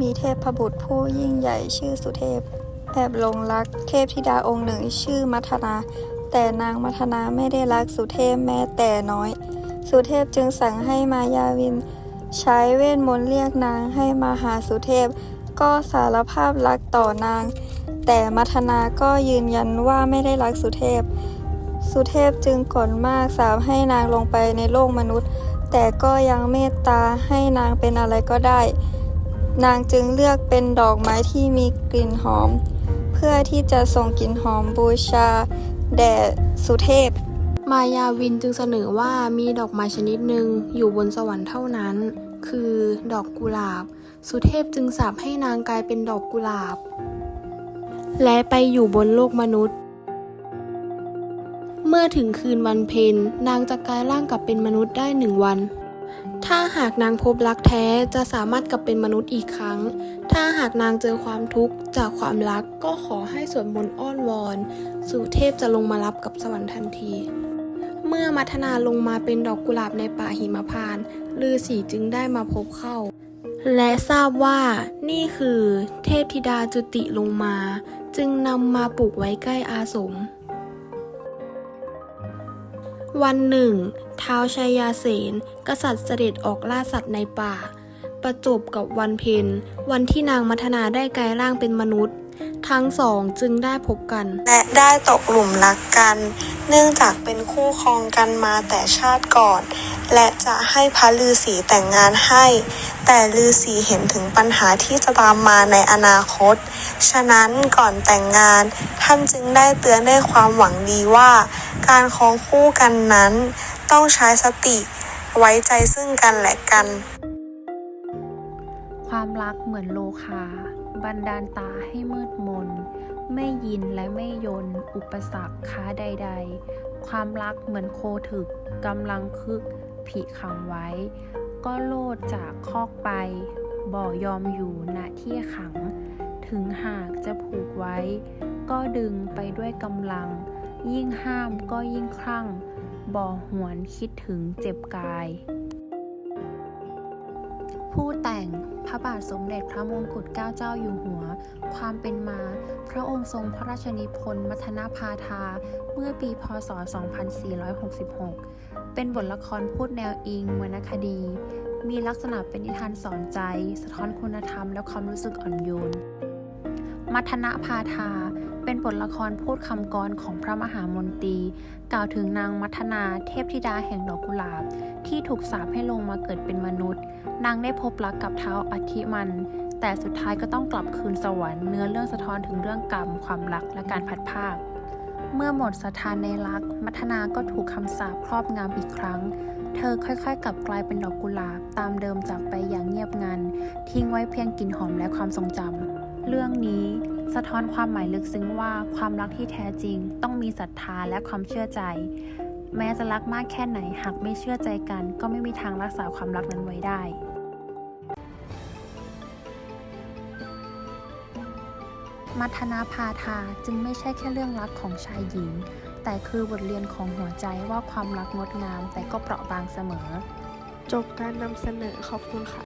มีเทพบุตรผู้ยิ่งใหญ่ชื่อสุเทพ แอบหลงรักเทพธิดาองค์หนึ่งชื่อมัทนา แต่นางมัทนาไม่ได้รักสุเทพแม้แต่น้อย สุเทพจึงสั่งให้มายาวิน ใช้เวทมนต์เรียกนางให้มาหาสุเทพ ก็สารภาพรักต่อนาง แต่มัทนาก็ยืนยันว่าไม่ได้รักสุเทพ สุเทพจึงกลมากสาบให้นางลงไปในโลกมนุษย์ แต่ก็ยังเมตตาให้นางเป็นอะไรก็ได้ นางจึงเลือกเป็นดอกไม้ที่มีกลิ่นหอม เพื่อที่จะส่งกลิ่นหอมบูชา แด่สุเทพ มายาวินจึงเสนอว่ามีดอกไม้ชนิดหนึ่งอยู่บนสวรรค์เท่านั้น คือดอกกุหลาบ สุเทพจึงสาปให้นางกลายเป็นดอกกุหลาบ และไปอยู่บนโลกมนุษย์ เมื่อถึงคืนวันเพ็ญนางจะกลายร่างกลับเป็นมนุษย์ได้หนึ่งวัน ถ้าหากนางพบรักแท้จะสามารถกลับเป็นมนุษย์อีกครั้ง ถ้าหากนางเจอความทุกข์จากความรักก็ขอให้สวดมนต์อ้อนวอนสุเทพจะลงมารับกับสวรรค์ทันที เมื่อมัทนาลงมาเป็นดอกกุหลาบในป่าหิมพานต์ฤาษีจึงได้มาพบเข้า และทราบว่านี่คือเทพธิดาจุติลงมา จึงนำมาปลูกไว้ใกล้อาสม วันหนึ่งท้าวชัยยาเสนกษัตริย์เสด็จออกล่าสัตว์ในป่า ประจบกับวันเพ็ญวันที่นางมัทนาได้กลายร่างเป็นมนุษย์ ทั้งสองจึงได้พบกัน และได้ตกหลุมรักกัน เนื่องจากเป็นคู่ครองกันมาแต่ชาติก่อน และจะให้พระฤาษีแต่งงานให้ แต่ฤาษีเห็นถึงปัญหาที่จะตามมาในอนาคต ฉะนั้นก่อนแต่งงานท่านจึงได้เตือนด้วยความหวังดีว่า การคองคู่กันนั้น ต้องใช้สติไว้ใจซึ่งกันและกัน ความรักเหมือนโลคา บันดาลตาให้มืดมน ไม่ยินและไม่ยน อุปสรรคค้าใด ๆ ความรักเหมือนโคถึกกำลังคึกผีขังไว้ ก็โลดจากคอกไป บ่ยอมอยู่ณที่ขัง ถึงหากจะผูกไว้ ก็ดึงไปด้วยกำลัง ยิ่งห้ามก็ยิ่งคลั่ง บ่อหวนคิดถึงเจ็บกาย ผู้แต่งพระบาทสมเด็จพระมงกุฎเกล้าเจ้าอยู่หัว ความเป็นมา พระองค์ทรงพระราชนิพนธ์มัทนาพาทา เมื่อปีพศ 2466 เป็นบทละครพูดแนวอิงวรรณคดี มีลักษณะเป็นนิทานสอนใจ สะท้อนคุณธรรมและความรู้สึกอ่อนโยน มัทนาพาทา เป็นบทละครพูดคำกรของพระมหามนตรี กล่าวถึงนางมัทนาเทพธิดาแห่งดอกกุหลาบ ที่ถูกสาปให้ลงมาเกิดเป็นมนุษย์ นางได้พบรักกับเท้าอธิมัน แต่สุดท้ายก็ต้องกลับคืนสวรรค์เนื้อเรื่องสะท้อนถึงเรื่องกรรม ความรักและการพัดภาค เมื่อหมดศรัทธานในรัก มัทนาก็ถูกคำสาปครอบงำอีกครั้งเธอค่อยๆ กลับกลายเป็นดอกกุหลาบตามเดิมจากไปอย่างเงียบงัน ทิ้งไว้เพียงกลิ่นหอมและความทรงจำ เรื่องนี้สะท้อนความหมายลึกซึ้งว่าความรักที่แท้จริง ต้องมีศรัทธาและความเชื่อใจ แม้จะรักมากแค่ไหนหากไม่เชื่อใจกัน ก็ไม่มีทางรักษาความรักนั้นไว้ได้มัทนาพาทาจึงไม่ใช่แค่เรื่องรักของชายหญิง แต่คือบทเรียนของหัวใจว่าความรักงดงามแต่ก็เปราะบางเสมอ จบการนำเสนอขอบคุณค่ะ